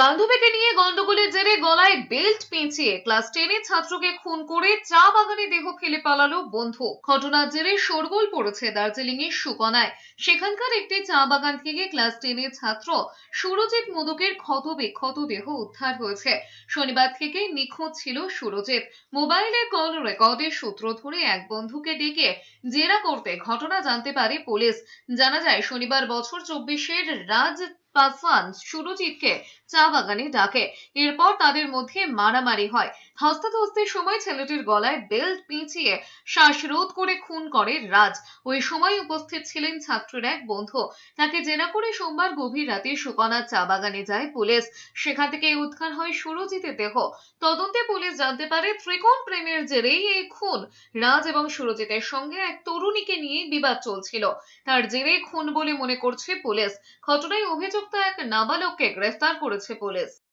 বান্ধবীকে নিয়ে গন্ডগোলের জেরে গলায় বেল্ট পেঁচিয়ে ক্লাস টেনের ছাত্রকে খুন করে চা বাগানে দেহ ফেলে পালালো বন্ধু। ঘটনার জেরে শোরগোল পড়েছে দার্জিলিং এর সুকনায়। সেখানকার একটি চা বাগান থেকে ক্লাস টেনের ছাত্র সুরজিৎ মোদকের ক্ষত বিক্ষত দেহ উদ্ধার হয়েছে। শনিবার থেকে নিখোঁজ ছিল সুরজিৎ। মোবাইলের কল রেকর্ডের সূত্র ধরে এক বন্ধুকে ডেকে জেরা করতে ঘটনা জানতে পারে পুলিশ। জানা যায়, শনিবার বছর চব্বিশের রাজ পাসওয়ান সুরজিৎকে চা বাগানে ডাকে। এরপর তাদের মধ্যে মারামারি হয়। ধস্তাধস্তির সময় ছেলেটির গলায় বেল্ট পেঁচিয়ে শ্বাসরোধ করে খুন করে রাজ। ওই সময় উপস্থিত ছিলেন ছাত্রের এক বন্ধু। তাকে জেরা করে সোমবার গভীর রাতে সুকনা চা বাগানে যায় পুলিশ। সেখান থেকে উদ্ধার হয় সুরজিতের দেহ। তদন্তে পুলিশ জানতে পারে ত্রিকোণ প্রেমের জেরেই এই খুন। রাজ এবং সুরজিতের সঙ্গে এক তরুণীকে নিয়ে বিবাদ চলছিল। তার জেরে খুন বলে মনে করছে পুলিশ। ঘটনায় অভিযুক্ত এক নাবালককে গ্রেফতার করেছে পুলিশ।